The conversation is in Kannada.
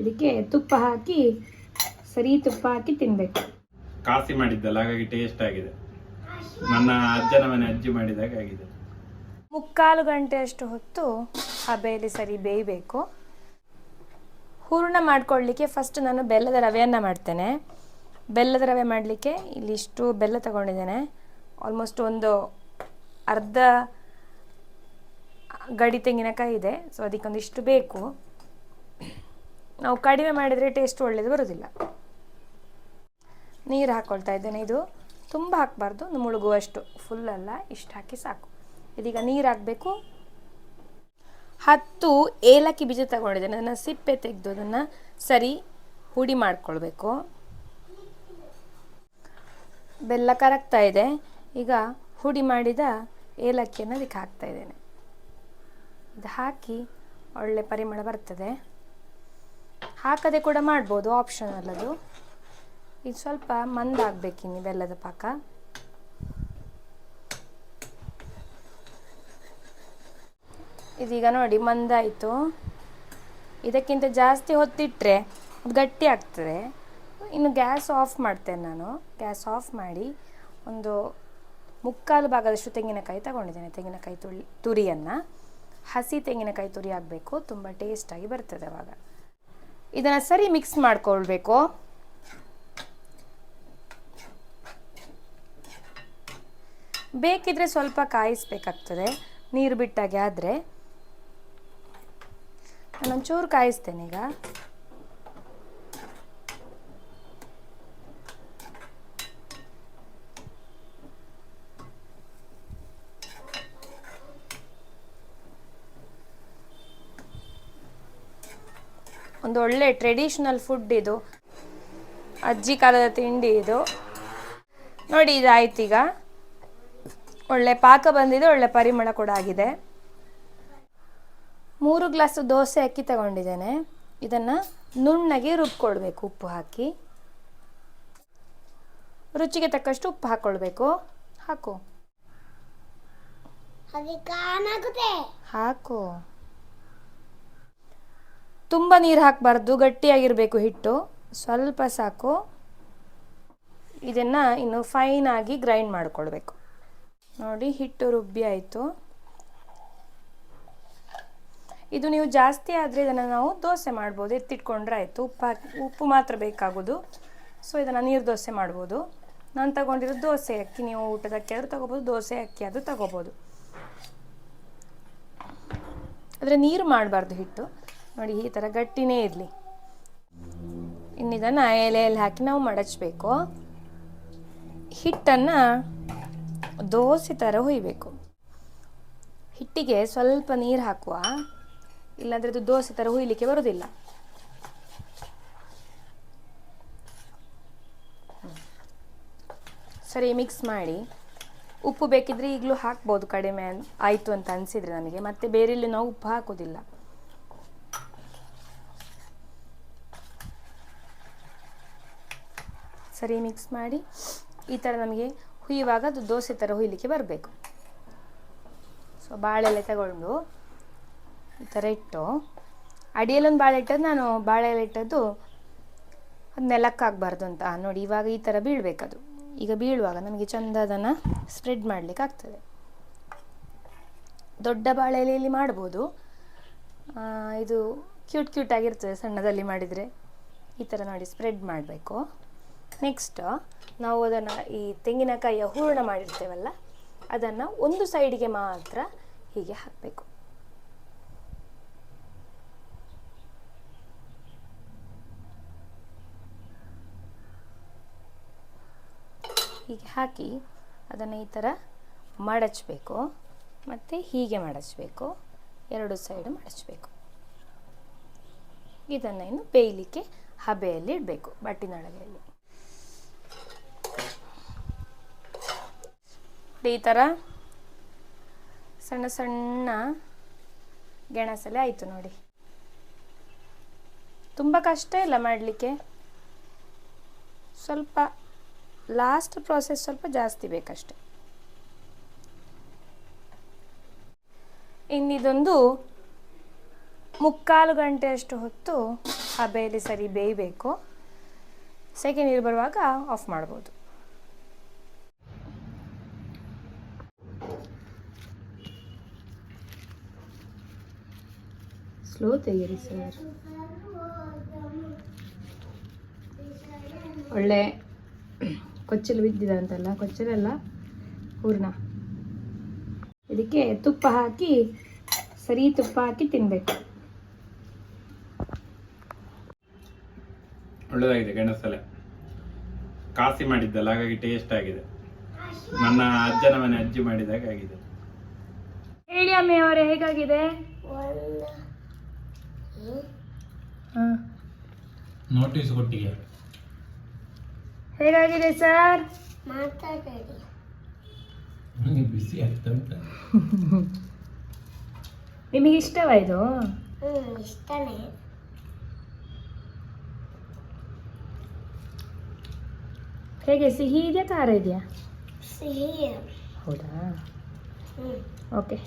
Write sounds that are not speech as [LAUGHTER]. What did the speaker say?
ಇದಕ್ಕೆ ತುಪ್ಪ ಹಾಕಿ ಸರಿ ತುಪ್ಪ ಹಾಕಿ ತಿನ್ಬೇಕು. ಕಾಸಿ ಮಾಡಿದ್ದಲ್ಲ ಹಾಗಾಗಿ ಟೇಸ್ಟ್ ಆಗಿದೆ. ನನ್ನ ಅಜ್ಜನ ಮನೆ ಅಜ್ಜಿ ಮಾಡಿದಾಗ ಆಗಿದೆ. ಮುಕ್ಕಾಲು ಗಂಟೆಯಷ್ಟು ಹೊತ್ತು ಹಬೆಯಲ್ಲಿ ಸರಿ ಬೇಯಬೇಕು. ಹೂರ್ಣ ಮಾಡ್ಕೊಳ್ಳಿಕ್ಕೆ ಫಸ್ಟ್ ನಾನು ಬೆಲ್ಲದ ರವೆಯನ್ನು ಮಾಡ್ತೇನೆ. ಬೆಲ್ಲದ ರವೆ ಮಾಡಲಿಕ್ಕೆ ಇಲ್ಲಿ ಇಷ್ಟು ಬೆಲ್ಲ ತಗೊಂಡಿದ್ದೇನೆ. ಆಲ್ಮೋಸ್ಟ್ ಒಂದು ಅರ್ಧ ಗಡಿ ತೆಂಗಿನಕಾಯಿ ಇದೆ ಸೊ ಅದಕ್ಕೊಂದಿಷ್ಟು ಬೇಕು. ನಾವು ಕಡಿಮೆ ಮಾಡಿದರೆ ಟೇಸ್ಟ್ ಒಳ್ಳೇದು ಬರೋದಿಲ್ಲ. ನೀರು ಹಾಕ್ಕೊಳ್ತಾ ಇದ್ದೇನೆ, ಇದು ತುಂಬ ಹಾಕಬಾರ್ದು ಮುಳುಗುವಷ್ಟು. ಫುಲ್ ಅಲ್ಲ, ಇಷ್ಟು ಹಾಕಿ ಸಾಕು. ಇದೀಗ ನೀರು ಹಾಕಬೇಕು. ಹತ್ತು ಏಲಕ್ಕಿ ಬೀಜ ತಗೊಂಡಿದ್ದೇನೆ, ಅದನ್ನು ಸಿಪ್ಪೆ ತೆಗೆದು ಅದನ್ನು ಸರಿ ಹುಡಿ ಮಾಡ್ಕೊಳ್ಬೇಕು. ಬೆಲ್ಲ ಕರಗ್ತಾ ಇದೆ, ಈಗ ಹುಡಿ ಮಾಡಿದ ಏಲಕ್ಕಿಯನ್ನು ಅದಕ್ಕೆ ಹಾಕ್ತಾ ಇದ್ದೇನೆ. ಇದು ಹಾಕಿ ಒಳ್ಳೆ ಪರಿಮಳ ಬರ್ತದೆ. ಹಾಕದೆ ಕೂಡ ಮಾಡ್ಬೋದು ಆಪ್ಷನಲ್ ಅದು ಇದು ಸ್ವಲ್ಪ ಮಂದಾಗಬೇಕಿನ್ನು ಬೆಲ್ಲದ ಪಾಕ. ಇದೀಗ ನೋಡಿ ಮಂದಾಯಿತು. ಇದಕ್ಕಿಂತ ಜಾಸ್ತಿ ಹೊತ್ತಿಟ್ಟರೆ ಗಟ್ಟಿ ಆಗ್ತದೆ. ಇನ್ನು ಗ್ಯಾಸ್ ಆಫ್ ಮಾಡ್ತೇನೆ ನಾನು. ಗ್ಯಾಸ್ ಆಫ್ ಮಾಡಿ ಒಂದು ಮುಕ್ಕಾಲು ಭಾಗದಷ್ಟು ತೆಂಗಿನಕಾಯಿ ತಗೊಂಡಿದ್ದೇನೆ. ತೆಂಗಿನಕಾಯಿ ತುಳಿ ತುರಿಯನ್ನು. ಹಸಿ ತೆಂಗಿನಕಾಯಿ ತುರಿ ಆಗಬೇಕು. ತುಂಬ ಟೇಸ್ಟಾಗಿ ಬರ್ತದೆ ಅವಾಗ. ಇದನ್ನು ಸರಿ ಮಿಕ್ಸ್ ಮಾಡ್ಕೊಳ್ಬೇಕು. ಬೇಕಿದ್ರೆ ಸ್ವಲ್ಪ ಕಾಯಿಸ್ಬೇಕಾಗ್ತದೆ. ನೀರು ಬಿಟ್ಟಾಗೆ ಆದರೆ. ನಾನೊಂಚೂರು ಕಾಯಿಸ್ತೇನೆ ಈಗ. ಒಂದು ಒಳ್ಳೆ ಟ್ರೆಡಿಷನಲ್ ಫುಡ್ ಇದು. ಅಜ್ಜಿ ಕಾಲದ ತಿಂಡಿ ಇದು. ನೋಡಿ ಇದಾಯ್ತು ಈಗ. ಒಳ್ಳೆ ಪಾಕ ಬಂದಿದೆ ಒಳ್ಳೆ ಪರಿಮಳ ಕೂಡ ಆಗಿದೆ. ಮೂರು ಗ್ಲಾಸ್ ದೋಸೆ ಅಕ್ಕಿ ತಗೊಂಡಿದ್ದೇನೆ. ಇದನ್ನು ನುಣ್ಣಗೆ ರುಬ್ಕೊಳ್ಬೇಕು ಉಪ್ಪು ಹಾಕಿ. ರುಚಿಗೆ ತಕ್ಕಷ್ಟು ಉಪ್ಪು ಹಾಕ್ಕೊಳ್ಬೇಕು ಹಾಕು. ಹಾಕು. ತುಂಬ ನೀರು ಹಾಕಬಾರ್ದು, ಗಟ್ಟಿಯಾಗಿರಬೇಕು ಹಿಟ್ಟು. ಸ್ವಲ್ಪ ಸಾಕು. ಇದನ್ನು ಇನ್ನು ಫೈನ್ ಆಗಿ ಗ್ರೈಂಡ್ ಮಾಡಿಕೊಳ್ಬೇಕು. ನೋಡಿ, ಹಿಟ್ಟು ರುಬ್ಬಿ ಆಯಿತು. ಇದು ನೀವು ಜಾಸ್ತಿ ಆದರೆ ಇದನ್ನು ನಾವು ದೋಸೆ ಮಾಡ್ಬೋದು. ಎತ್ತಿಟ್ಕೊಂಡ್ರೆ ಆಯಿತು. ಉಪ್ಪು ಉಪ್ಪು ಮಾತ್ರ ಬೇಕಾಗೋದು. ಸೊ ಇದನ್ನು ನೀರು ದೋಸೆ ಮಾಡ್ಬೋದು. ನಾನು ತಗೊಂಡಿರೋ ದೋಸೆ ಅಕ್ಕಿ, ನೀವು ಊಟದ ಅಕ್ಕಿ ಆದರೂ ತಗೋಬೋದು, ದೋಸೆ ಅಕ್ಕಿ ಆದರೂ ತಗೋಬೋದು. ಆದರೆ ನೀರು ಮಾಡಬಾರ್ದು ಹಿಟ್ಟು. ನೋಡಿ, ಈ ಥರ ಗಟ್ಟಿನೇ ಇರಲಿ. ಇನ್ನಿದನ್ನು ಎಲೆಯಲ್ಲಿ ಹಾಕಿ ನಾವು ಮಡಚಬೇಕು. ಹಿಟ್ಟನ್ನು ದೋಸೆ ಥರ ಹುಯ್ಬೇಕು. ಹಿಟ್ಟಿಗೆ ಸ್ವಲ್ಪ ನೀರು ಹಾಕುವ. ಇಲ್ಲಾಂದರೆ ಅದು ದೋಸೆ ಥರ ಹುಯ್ಲಿಕ್ಕೆ ಬರೋದಿಲ್ಲ. ಸರಿ ಮಿಕ್ಸ್ ಮಾಡಿ. ಉಪ್ಪು ಬೇಕಿದ್ರೆ ಈಗಲೂ ಹಾಕ್ಬೋದು ಕಡಿಮೆ ಆಯಿತು ಅಂತ ಅನಿಸಿದ್ರೆ ನನಗೆ ಮತ್ತೆ ಬೇರೆ ಇಲ್ಲಿ ನಾವು ಉಪ್ಪು ಹಾಕೋದಿಲ್ಲ. ಸರಿ ಮಿಕ್ಸ್ ಮಾಡಿ ಈ ಥರ ನಮಗೆ ಹುಯ್ಯುವಾಗ ಅದು ದೋಸೆ ಥರ ಹುಯ್ಲಿಕ್ಕೆ ಬರಬೇಕು. ಸೊ ಬಾಳೆಲೆ ತಗೊಂಡು ಈ ಥರ ಇಟ್ಟು ಅಡಿಯಲ್ಲೊಂದು ಬಾಳೆ ಇಟ್ಟದ್ದು ನಾನು ಬಾಳೆ ಎಲೆ ಇಟ್ಟದ್ದು ಅದು ನೆಲಕ್ಕಾಗಬಾರ್ದು ಅಂತ. ನೋಡಿ, ಇವಾಗ ಈ ಥರ ಬೀಳಬೇಕದು. ಈಗ ಬೀಳುವಾಗ ನಮಗೆ ಚಂದ ಅದನ್ನು ಸ್ಪ್ರೆಡ್ ಮಾಡಲಿಕ್ಕೆ ಆಗ್ತದೆ. ದೊಡ್ಡ ಬಾಳೆ ಎಲೆಯಲ್ಲಿ ಮಾಡ್ಬೋದು ಇದು ಕ್ಯೂಟ್ ಕ್ಯೂಟ್ ಆಗಿರ್ತದೆ ಸಣ್ಣದಲ್ಲಿ ಮಾಡಿದರೆ. ಈ ಥರ ನೋಡಿ ಸ್ಪ್ರೆಡ್ ಮಾಡಬೇಕು. ನೆಕ್ಸ್ಟ್ ನಾವು ಅದನ್ನು ಈ ತೆಂಗಿನಕಾಯಿಯ ಹೂರಣ ಮಾಡಿರ್ತೇವಲ್ಲ, ಅದನ್ನು ಒಂದು ಸೈಡಿಗೆ ಮಾತ್ರ ಹೀಗೆ ಹಾಕಬೇಕು. ಹೀಗೆ ಹಾಕಿ ಅದನ್ನು ಈ ಥರ ಮಡಚಬೇಕು, ಮತ್ತು ಹೀಗೆ ಮಡಚಬೇಕು, ಎರಡು ಸೈಡು ಮಡಚಬೇಕು. ಇದನ್ನು ಇನ್ನು ಬೇಯಲಿಕ್ಕೆ ಹಬೆಯಲ್ಲಿ ಇಡಬೇಕು ಬಟ್ಟಿನೊಳಗೆಯಲ್ಲಿ ಈ ಥರ ಸಣ್ಣ ಸಣ್ಣ ಗೆಣಸಲೆ ಆಯಿತು ನೋಡಿ. ತುಂಬ ಕಷ್ಟ ಇಲ್ಲ ಮಾಡಲಿಕ್ಕೆ. ಸ್ವಲ್ಪ ಲಾಸ್ಟ್ ಪ್ರೋಸೆಸ್ ಸ್ವಲ್ಪ ಜಾಸ್ತಿ ಬೇಕಷ್ಟೆ. ಇನ್ನಿದೊಂದು ಮುಕ್ಕಾಲು ಗಂಟೆಯಷ್ಟು ಹೊತ್ತು ಆ ಸರಿ ಬೇಯಬೇಕು. ಸೆಕೆ ನೀರು ಬರುವಾಗ ಆಫ್ ಮಾಡ್ಬೋದು. ಸ್ಲೋ ತೆಗೀರಿ ಸರ್ ಒಳ್ಳೆ ಕೊಚ್ಚಲು ಬಿದ್ದಿದೆ ಅಂತಲ್ಲ ಕೊಚ್ಚಲೆಲ್ಲ ಹೂರ್ಣ. ಇದಕ್ಕೆ ತುಪ್ಪ ಹಾಕಿ ಸರಿ ತುಪ್ಪ ಹಾಕಿ ತಿನ್ನಬೇಕು ಒಳ್ಳೆದಾಗಿದೆ ಗೆಣಸಲೆ. ಕಾಸಿ ಮಾಡಿದ್ದಲ್ಲ ಹಾಗಾಗಿ ಟೇಸ್ಟ್ ಆಗಿದೆ. ನನ್ನ ಅಜ್ಜನ ಮನೆ ಅಜ್ಜಿ ಮಾಡಿದಾಗ ಆಗಿದೆ. ಹೇಳಿ ಅಮ್ಮೆ ಅವರೇ ಹೇಗಾಗಿದೆ? ನೋಟಿಸ್ ಕೊಟ್ಟಿಗೆ ಹೇಗಾಗಿದೆ ಸರ್ ನನಗೆ ಬಿಸಿ ಆಗ್ತಾ ಉಂಟ [LAUGHS] ನಿಮಗೆ ಇಷ್ಟವಾ ಇದು ಇಷ್ಟನೇ ಹೇಗೆ ಸಿಹಿ ಇದೆಯಾ ಖಾರ ಇದೆಯಾ ಸಿಹಿ ಹೌದಾ ಹ್ಮ್ ಓಕೆ